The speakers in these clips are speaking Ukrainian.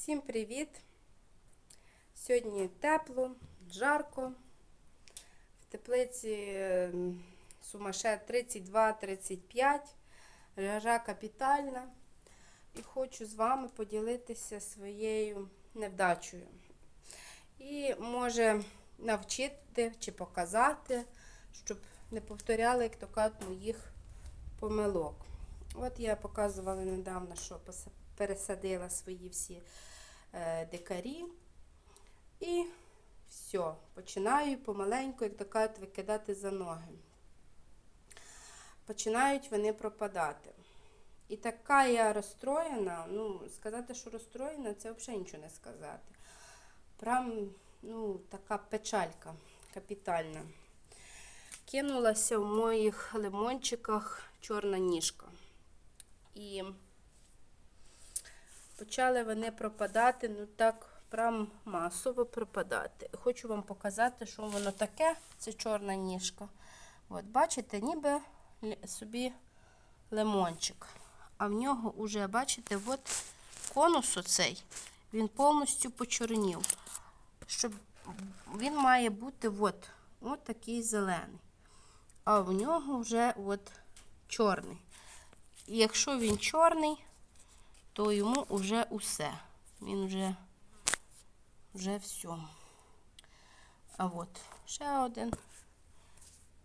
Всім привіт! Сьогодні тепло, жарко. В теплиці сумаше 32-35, жара капітальна. І хочу з вами поділитися своєю невдачею. І може навчити чи показати, щоб не повторяли, як то кажуть, моїх помилок. От я показувала недавно, що пересадила свої всі е, дикарі. І все, починаю помаленьку, як то кажуть, викидати за ноги. Починають вони пропадати. І така я розстроєна, ну, сказати, що розстроєна, це взагалі нічого не сказати. Прям, ну, така печалька капітальна. Кинулася в моїх лимончиках чорна ніжка. І почали вони пропадати, ну так, прям масово пропадати. Хочу вам показати, що воно таке, це чорна ніжка. От, бачите, ніби собі лимончик. А в нього вже, бачите, от конус оцей, він повністю почорнів. Щоб він має бути от, от такий зелений. А в нього вже от чорний. І якщо він чорний, то йому вже усе. Він вже, вже все. А от ще один.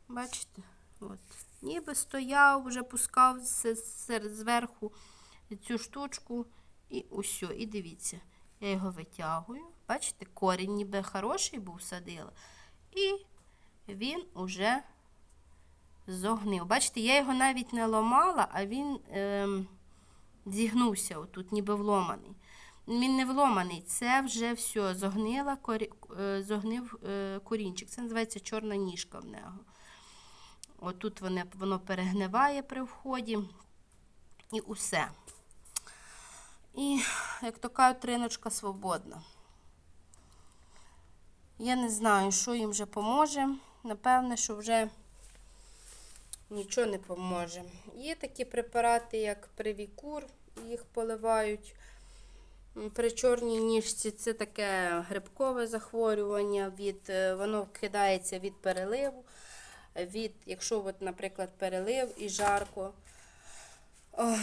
Бачите? От. Ніби стояв, вже пускав зверху цю штучку і усьо. І дивіться, я його витягую. Бачите, корінь ніби хороший був садила. І він уже зогнив. Бачите, я його навіть не ламала, а він ем, зігнувся отут, ніби вломаний. Він не вломаний, це вже все, зогнила, корі, е, зогнив е, корінчик. Це називається чорна ніжка в нього. Отут воно, воно перегниває при вході і усе. І, як то кажуть, свободна. Я не знаю, що їм вже поможе. Напевне, що вже нічого не поможе. Є такі препарати, як привікур, їх поливають. При чорній ніжці це таке грибкове захворювання, від, е, воно кидається від переливу. Від, якщо, от, наприклад, перелив і жарко, ох,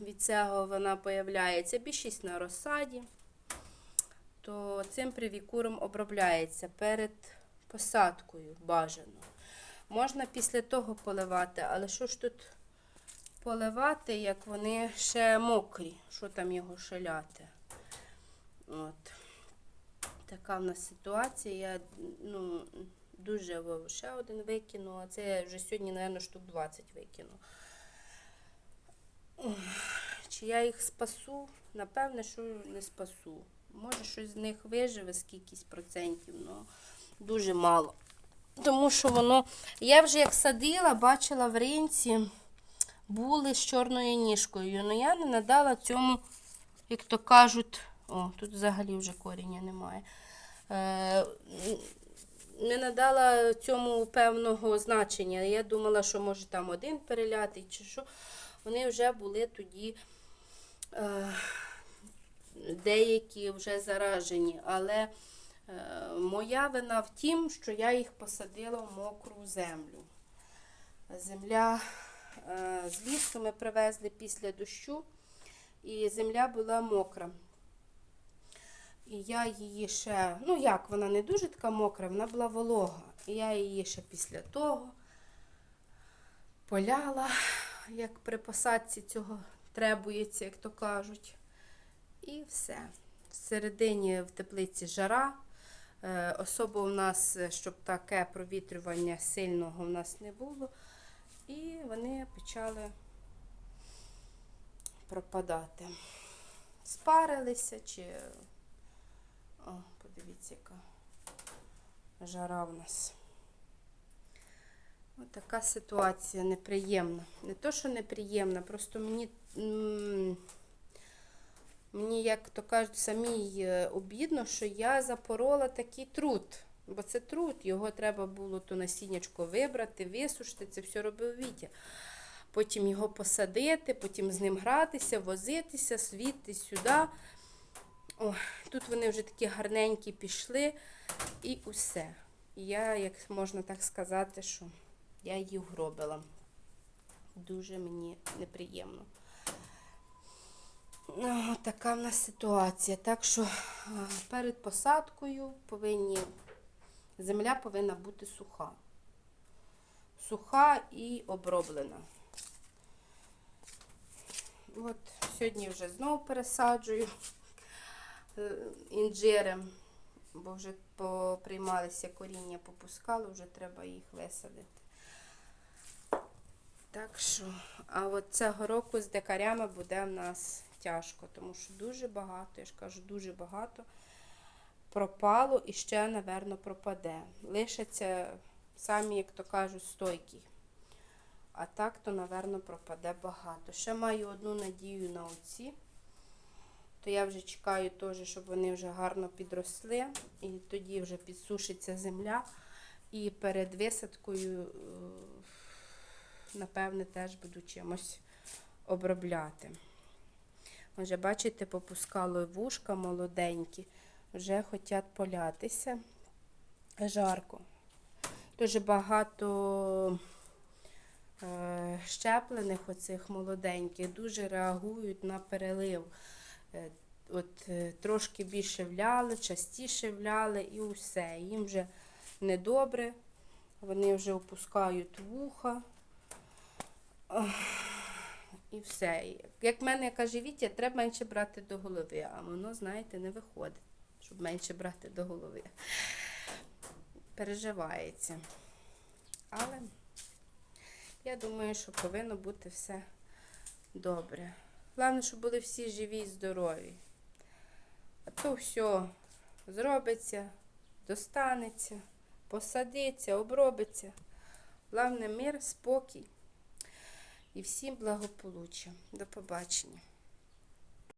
від цього вона появляється більшість на розсаді, то цим привікуром обробляється перед посадкою бажано. Можна після того поливати, але що ж тут поливати, як вони ще мокрі, що там його шаляти. От. Така в нас ситуація. Я ну, дуже ще один викину, а це я вже сьогодні, мабуть, штук 20 викину. Чи я їх спасу? Напевне, що не спасу. Може, щось з них виживе з кількись процентів, але дуже мало. Тому що воно. Я вже як садила, бачила в ринці, були з чорною ніжкою. але я не надала цьому, як то кажуть, о, тут взагалі вже коріння немає. Е, не надала цьому певного значення. Я думала, що може там один перелятий чи що. Вони вже були тоді е, деякі вже заражені. Але е, моя вина в тім, що я їх посадила в мокру землю. Земля з лісу ми привезли після дощу, і земля була мокра. І я її ще, ну як, вона не дуже така мокра, вона була волога. І я її ще після того поляла, як при посадці цього требується, як то кажуть. І все. Всередині в теплиці жара. Е, Особо в нас, е, щоб таке провітрювання сильного в нас не було. І вони почали пропадати. Спарилися чи. О, подивіться, яка жара в нас. Ось така ситуація неприємна. Не то, що неприємна, просто мені, мені як то кажуть, самій е, обідно, що я запорола такий труд. Бо це труд, його треба було то насіннячко вибрати, висушити, це все робив Вітя. Потім його посадити, потім з ним гратися, возитися, звідти сюди. О, тут вони вже такі гарненькі пішли і усе. Я, як можна так сказати, що я її вгробила. Дуже мені неприємно. Ну, така в нас ситуація. Так що перед посадкою повинні, земля повинна бути суха. Суха і оброблена. От сьогодні вже знову пересаджую е, інжири, бо вже поприймалися коріння, попускали, вже треба їх висадити. Так що, а от цього року з дикарями буде в нас тяжко, тому що дуже багато, я ж кажу, дуже багато пропало і ще, напевно, пропаде. Лишаться самі, як то кажуть, стойкі. А так, то, напевно, пропаде багато. Ще маю одну надію на оці. То я вже чекаю теж, щоб вони вже гарно підросли. І тоді вже підсушиться земля. І перед висадкою, е, напевне, теж буду чимось обробляти. Вже, бачите, попускало вушка молоденькі, вже хочуть полятися. Жарко. Дуже багато е, щеплених оцих молоденьких дуже реагують на перелив. Е, От е, трошки більше вляли, частіше вляли і усе. Їм вже недобре. Вони вже опускають вуха. І все. Як в мене каже Вітя, треба менше брати до голови, а воно, знаєте, не виходить, щоб менше брати до голови. Переживається. Але я думаю, що повинно бути все добре. Головне, щоб були всі живі і здорові. А то все зробиться, достанеться, посадиться, обробиться. Головне мир, спокій і всім благополуччя. До побачення.